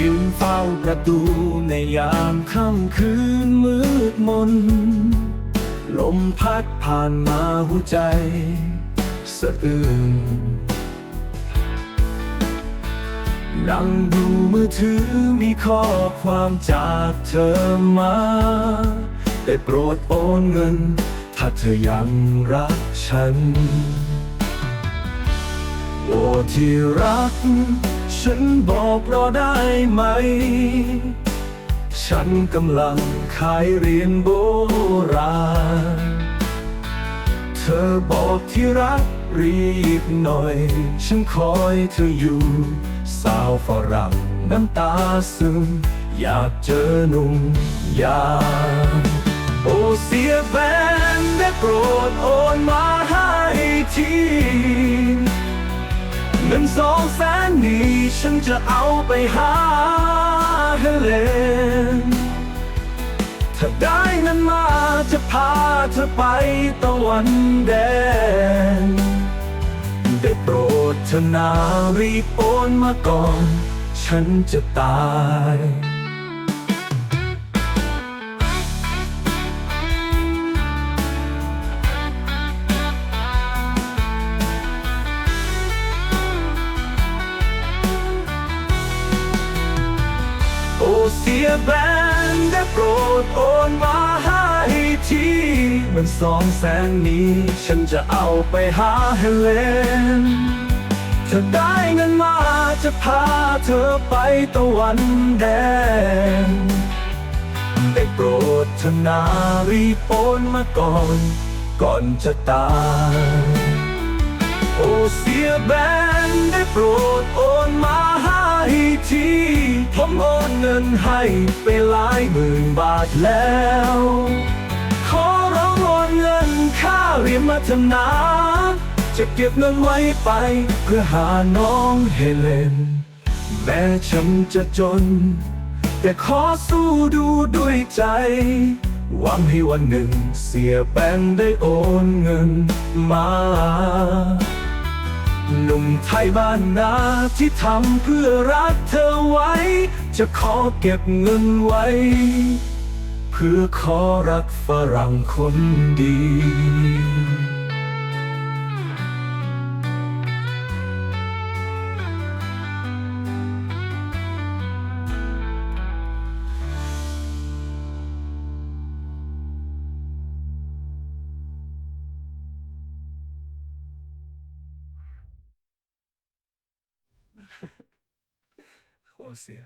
ยืนเฝ้าประตูในยามค่ำคืนมืดมน ลมพัดผ่านมาหัวใจสะอื้นนั่งดูมือถือมีข้อความจากเธอมาได้โปรดโอนเงิน ถ้าเธอยังรักฉัน โอ้ที่รัก ฉันบอกรอได้ไหม ฉันกำลังขายเหรียญโบราณ เธอบอกที่รักรีบหน่อย ฉันคอยเธออยู่ สาวฝรั่งน้ำตาซึม อยากเจอหนุ่มยามโอเสียแบนได้โปรดโอนมาให้ที เงินสองแสนนี้ฉันจะเอาไปหาเฮเลนถ้าได้เงินมาจะพาเธอไปตะวันแดงได้โปรดเธอนารีบโอนมาก่อน ฉันจะตาย เสียแบนได้โปรดโอนมาให้ทีมันสองแสนนี้ ฉันจะเอาไปหาเฮเลนถ้าได้เงินมาจะพาเธอไปตะวันแดงได้โปรดธนารีโอนมาก่อน ก่อนจะตาย โอเสียแบนได้โปรดโอน เงินให้ไปหลายหมื่นบาทแล้ว ขอร้องโอนเงินค่าเรียนมาทำนาจะเก็บเงินไว้ไปเพื่อหาน้องเฮเลน แม้ฉันจะจน แต่ขอสู้ดูด้วยใจ หวังให้วันหนึ่งเสียแป้งได้โอนเงินมาหนุ่มไทยบ้านนาที่ทำเพื่อรักเธอไว้ จะขอเก็บเงินไว้ เพื่อขอรักฝรั่งคนดีโอ้เสีย